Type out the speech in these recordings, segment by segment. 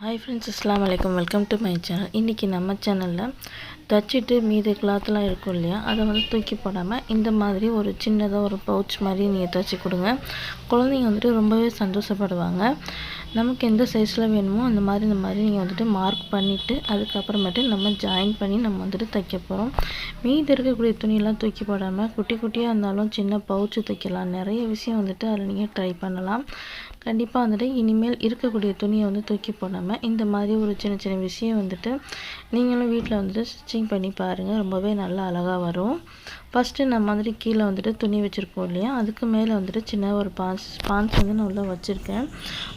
Hi friends அஸ்லாம் வலைக்கம் welcome to my channel இன்றைக்கி நம்ம சேனலில் தச்சுட்டு மீதி கிளாத்லாம் இருக்கும் இல்லையா அதை வந்து தூக்கி போடாமல் இந்த மாதிரி ஒரு சின்னதாக ஒரு பவுச் மாதிரி நீங்கள் தைச்சி கொடுங்க. குழந்தைங்க வந்துட்டு ரொம்பவே சந்தோஷப்படுவாங்க. நமக்கு எந்த சைஸில் வேணுமோ அந்த மாதிரி இந்த மாதிரி நீங்கள் வந்துட்டு மார்க் பண்ணிவிட்டு அதுக்கப்புறமேட்டு நம்ம ஜாயின் பண்ணி நம்ம வந்துட்டு தைக்க போகிறோம் மீதி இருக்கக்கூடிய துணியெல்லாம் தூக்கி போடாமல் குட்டி குட்டியாக இருந்தாலும் சின்ன பவுச்சு தைக்கலாம் நிறைய விஷயம் வந்துட்டு அதில் நீங்கள் ட்ரை பண்ணலாம். கண்டிப்பாக வந்துட்டு இனிமேல் இருக்கக்கூடிய துணியை வந்து தூக்கி போடாமல் இந்த மாதிரி ஒரு சின்ன சின்ன விஷயம் வந்துட்டு நீங்களும் வீட்டில் வந்துட்டு ஸ்டிச்சிங் பண்ணி பாருங்கள் ரொம்பவே நல்லா அழகாக வரும். ஃபஸ்ட்டு நம்ம வந்துட்டு கீழே வந்துட்டு துணி வச்சுருப்போம் இல்லையா? அதுக்கு மேலே வந்துட்டு சின்ன ஒரு பான்ஸ் ஸ்பான்ஸ் வந்து நான் உள்ளே வச்சுருக்கேன்.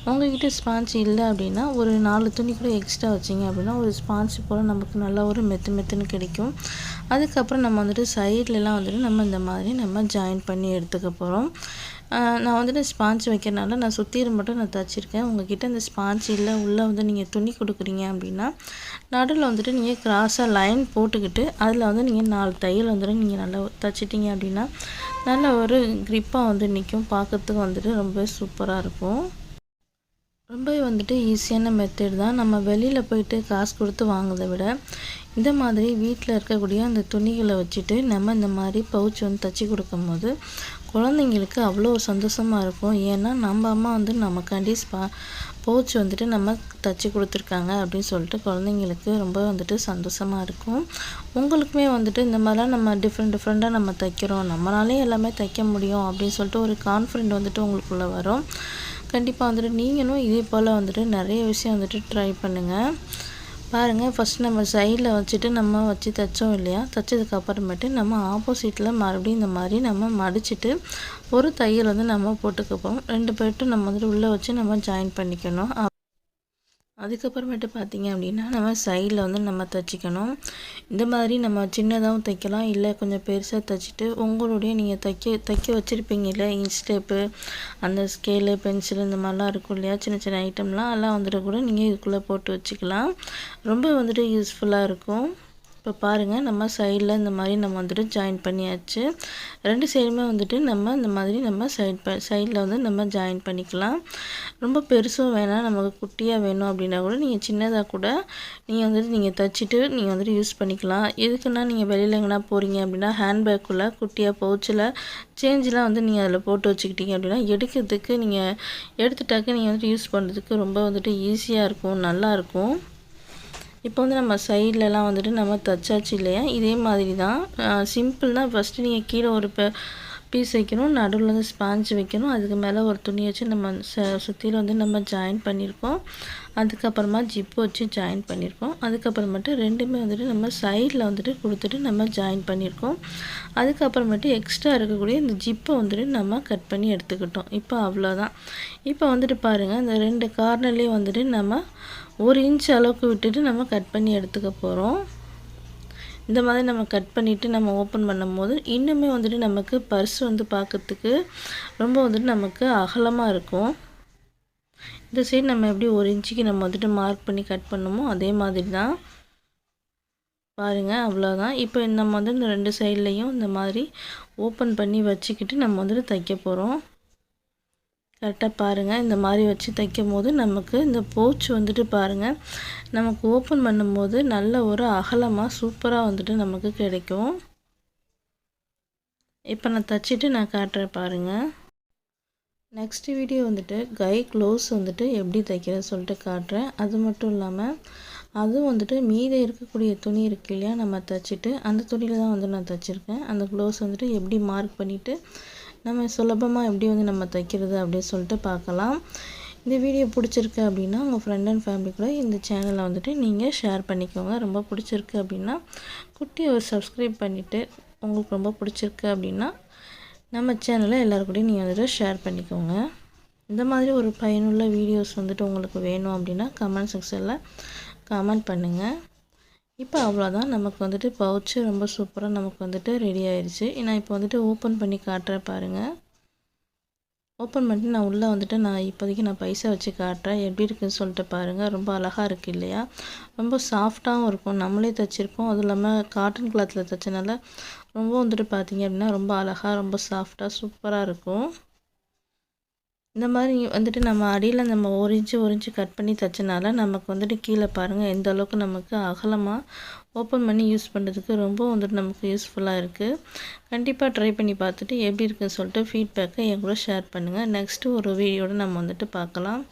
உங்கள்கிட்ட ஸ்பான்ஸ் இல்லை அப்படின்னா ஒரு நாலு துணி கூட எக்ஸ்ட்ரா வச்சிங்க அப்படின்னா ஒரு ஸ்பான்ஸ் போல் நமக்கு நல்லா ஒரு மெத்து மெத்துன்னு கிடைக்கும். அதுக்கப்புறம் நம்ம வந்துட்டு சைட்லலாம் வந்துட்டு நம்ம இந்த மாதிரி நம்ம ஜாயின் பண்ணி எடுத்துக்க போகிறோம் நான் வந்துட்டு ஸ்பாஞ்ச் வைக்கிறனால நான் சுற்றிலும் மட்டும் நான் தைச்சிருக்கேன். உங்ககிட்ட இந்த ஸ்பாஞ்ச் இல்லை உள்ளே வந்து நீங்கள் துணி கொடுக்குறீங்க அப்படின்னா நடுவில் வந்துட்டு நீங்கள் கிராஸாக லைன் போட்டுக்கிட்டு அதில் வந்து நீங்கள் நாலு தையல் வந்துட்டு நீங்கள் நல்லா தைச்சிட்டிங்க அப்படின்னா நல்ல ஒரு க்ரிப்பாக வந்து நிற்கும் பார்க்கறதுக்கு வந்துட்டு ரொம்ப சூப்பராக இருக்கும். ரொம்பவே வந்துட்டு ஈஸியான மெத்தட் தான். நம்ம வெளியில் போயிட்டு காசு கொடுத்து வாங்குறதை விட இந்த மாதிரி வீட்டில் இருக்கக்கூடிய அந்த துணிகளை வச்சுட்டு நம்ம இந்த மாதிரி பவுச் வந்து தைச்சி கொடுக்கும்போது குழந்தைங்களுக்கு அவ்வளோ சந்தோஷமாக இருக்கும். ஏன்னா நம்ம அம்மா வந்து நமக்காண்டி ஸ்பா பவுச் வந்துட்டு நம்ம தைச்சி கொடுத்துருக்காங்க அப்படின்னு சொல்லிட்டு குழந்தைங்களுக்கு ரொம்ப வந்துட்டு சந்தோஷமாக இருக்கும். உங்களுக்குமே வந்துட்டு இந்த மாதிரிலாம் நம்ம டிஃப்ரெண்ட் டிஃப்ரெண்ட்டாக நம்ம தைக்கிறோம். நம்மளாலே எல்லாமே தைக்க முடியும் அப்படின்னு சொல்லிட்டு ஒரு கான்ஃபிடென்ட் வந்துட்டு உங்களுக்குள்ளே வரும். கண்டிப்பாக வந்துட்டு நீங்களும் இதே போல் வந்துட்டு நிறைய விஷயம் வந்துட்டு ட்ரை பண்ணுங்கள் பாருங்கள் ஃபஸ்ட் நம்ம சைடில் வச்சுட்டு நம்ம வச்சு தைச்சோம் இல்லையா? தைச்சதுக்கப்புறமேட்டு நம்ம ஆப்போசிட்டில் மறுபடியும் இந்த மாதிரி நம்ம மடிச்சுட்டு ஒரு தையல் வந்து நம்ம போட்டுக்கப்போம். ரெண்டு பேர்ட்டும் நம்ம வந்துட்டு உள்ளே வச்சு நம்ம ஜாயின் பண்ணிக்கணும். அதுக்கப்புறமேட்டு பார்த்திங்க அப்படின்னா நம்ம சைடில் வந்து நம்ம தைச்சிக்கணும். இந்த மாதிரி நம்ம சின்னதாகவும் தைக்கலாம். இல்லை கொஞ்சம் பெருசாக தைச்சிட்டு உங்களுடைய நீங்கள் தைக்க தைக்க வச்சுருப்பீங்க இல்லை அந்த ஸ்கேலு பென்சில் இந்த மாதிரிலாம் இருக்கும் இல்லையா? சின்ன சின்ன ஐட்டம்லாம் எல்லாம் வந்துட்டு கூட நீங்கள் இதுக்குள்ளே போட்டு வச்சுக்கலாம். ரொம்ப வந்துட்டு யூஸ்ஃபுல்லாக இருக்கும். இப்போ பாருங்கள் நம்ம சைடில் இந்த மாதிரி நம்ம வந்துட்டு ஜாயின் பண்ணியாச்சு. ரெண்டு சைடுமே வந்துட்டு நம்ம இந்த மாதிரி நம்ம சைட் ப சைடில் வந்து நம்ம ஜாயின் பண்ணிக்கலாம். ரொம்ப பெருசும் வேணாம் நமக்கு குட்டியாக வேணும் அப்படின்னா கூட நீங்கள் சின்னதாக கூட நீங்கள் வந்துட்டு நீங்கள் தைச்சிட்டு நீங்கள் வந்துட்டு யூஸ் பண்ணிக்கலாம். எதுக்குன்னா நீங்கள் வெளியில் எங்கன்னா போகிறீங்க அப்படின்னா ஹேண்ட்பேக்குள்ளே குட்டியாக பவுச்சில் சேஞ்செலாம் வந்து நீங்கள் அதில் போட்டு வச்சுக்கிட்டீங்க அப்படின்னா எடுக்கிறதுக்கு நீங்கள் எடுத்துட்டாக்க நீங்கள் வந்துட்டு யூஸ் பண்ணுறதுக்கு ரொம்ப வந்துட்டு ஈஸியாக இருக்கும் நல்லாயிருக்கும் இப்போ வந்து நம்ம சைட்லலாம் வந்துட்டு நம்ம தச்சாச்சு இல்லையா? இதே மாதிரி தான் சிம்பிள் தான் ஃபஸ்ட்டு நீங்கள் கீழே ஒரு இப்போ பீஸ் வைக்கணும் நடுவில் வந்து ஸ்பாஞ்ச் வைக்கணும். அதுக்கு மேலே ஒரு துணி வச்சு நம்ம ச சுற்றியில் வந்து நம்ம ஜாயின் பண்ணியிருக்கோம் அதுக்கப்புறமா ஜிப்பு வச்சு ஜாயின் பண்ணியிருக்கோம் அதுக்கப்புறமேட்டு ரெண்டுமே வந்துட்டு நம்ம சைடில் வந்துட்டு கொடுத்துட்டு நம்ம ஜாயின் பண்ணியிருக்கோம் அதுக்கப்புறமேட்டு எக்ஸ்ட்ரா இருக்கக்கூடிய இந்த ஜிப்பை வந்துட்டு நம்ம கட் பண்ணி எடுத்துக்கிட்டோம். இப்போ அவ்வளோதான் இப்போ வந்துட்டு பாருங்கள் இந்த ரெண்டு கார்னர்லேயும் வந்துட்டு நம்ம ஒரு இன்ச் அளவுக்கு விட்டுட்டு நம்ம கட் பண்ணி எடுத்துக்க போகிறோம் இந்த மாதிரி நம்ம கட் பண்ணிவிட்டு நம்ம ஓப்பன் பண்ணும்போது இன்னுமே வந்துட்டு நமக்கு பர்ஸ் வந்து பார்க்குறதுக்கு ரொம்ப வந்துட்டு நமக்கு அகலமாக இருக்கும். இந்த சைடு நம்ம எப்படி ஒரு இன்ச்சுக்கு நம்ம வந்துட்டு மார்க் பண்ணி கட் பண்ணுமோ அதே மாதிரி தான் பாருங்கள் அவ்வளோதான் இப்போ நம்ம வந்து இந்த ரெண்டு சைட்லேயும் இந்த மாதிரி ஓப்பன் பண்ணி வச்சுக்கிட்டு நம்ம வந்துட்டு தைக்க போகிறோம் கரெக்டாக பாருங்கள் இந்த மாதிரி வச்சு தைக்கும் போது நமக்கு இந்த போச்சு வந்துட்டு பாருங்கள் நமக்கு ஓப்பன் பண்ணும்போது நல்ல ஒரு அகலமாக சூப்பராக வந்துட்டு நமக்கு கிடைக்கும். இப்போ நான் தைச்சிட்டு நான் காட்டுறேன் பாருங்கள் நெக்ஸ்ட் வீடியோ வந்துட்டு கை க்ளோஸ் வந்துட்டு எப்படி தைக்கிறேன்னு சொல்லிட்டு காட்டுறேன். அது மட்டும் இல்லாமல் அதுவும் வந்துட்டு மீதி இருக்கக்கூடிய துணி இருக்கு இல்லையா நம்ம தைச்சிட்டு அந்த துணியில் தான் வந்து நான் தைச்சிருக்கேன். அந்த க்ளோஸ் வந்துட்டு எப்படி மார்க் பண்ணிவிட்டு நம்ம சுலபமாக எப்படி வந்து நம்ம தைக்கிறது அப்படின்னு சொல்லிட்டு பார்க்கலாம். இந்த வீடியோ பிடிச்சிருக்கு அப்படின்னா உங்கள் ஃப்ரெண்ட் அண்ட் ஃபேமிலி கூட இந்த சேனலை வந்துட்டு நீங்கள் ஷேர் பண்ணிக்கோங்க. ரொம்ப பிடிச்சிருக்கு அப்படின்னா குட்டியை ஒரு சப்ஸ்கிரைப் பண்ணிவிட்டு உங்களுக்கு ரொம்ப பிடிச்சிருக்கு அப்படின்னா நம்ம சேனலை எல்லாருக்கூடையும் நீங்கள் வந்துட்டு ஷேர் பண்ணிக்கோங்க. இந்த மாதிரி ஒரு பயனுள்ள வீடியோஸ் வந்துட்டு உங்களுக்கு வேணும் அப்படின்னா கமெண்ட் செக்ஷனில் கமெண்ட் பண்ணுங்கள் இப்போ அவ்வளோதான் நமக்கு வந்துட்டு பவுச்சு ரொம்ப சூப்பராக நமக்கு வந்துட்டு ரெடி ஆயிடுச்சு நான் இப்போ வந்துட்டு ஓப்பன் பண்ணி காட்டுறேன் பாருங்கள் ஓப்பன் பண்ணிட்டு நான் உள்ளே வந்துட்டு நான் இப்போதைக்கு நான் பைசா வச்சு காட்டுறேன். எப்படி இருக்குதுன்னு சொல்லிட்டு பாருங்கள் ரொம்ப அழகாக இருக்குது இல்லையா? ரொம்ப சாஃப்டாகவும் இருக்கும். நம்மளே தைச்சிருப்போம். அதுவும் இல்லாமல் காட்டன் கிளாத்தில் தைச்சனால ரொம்ப வந்துட்டு பார்த்தீங்க அப்படின்னா ரொம்ப அழகாக ரொம்ப சாஃப்டாக சூப்பராக இருக்கும். இந்த மாதிரி வந்துட்டு நம்ம அடியில் நம்ம ஒரிஞ்சு ஒரிஞ்சு கட் பண்ணி தைச்சனால நமக்கு வந்துட்டு கீழே பாருங்கள் எந்த அளவுக்கு நமக்கு அகலமாக ஓப்பன் பண்ணி யூஸ் பண்ணுறதுக்கு ரொம்ப வந்துட்டு நமக்கு யூஸ்ஃபுல்லாக இருக்குது கண்டிப்பாக ட்ரை பண்ணி பார்த்துட்டு எப்படி இருக்குன்னு சொல்லிட்டு ஃபீட்பேக்கை என் கூட ஷேர் பண்ணுங்கள் நெக்ஸ்ட்டு ஒரு வீடியோட நம்ம வந்துட்டு பார்க்கலாம்.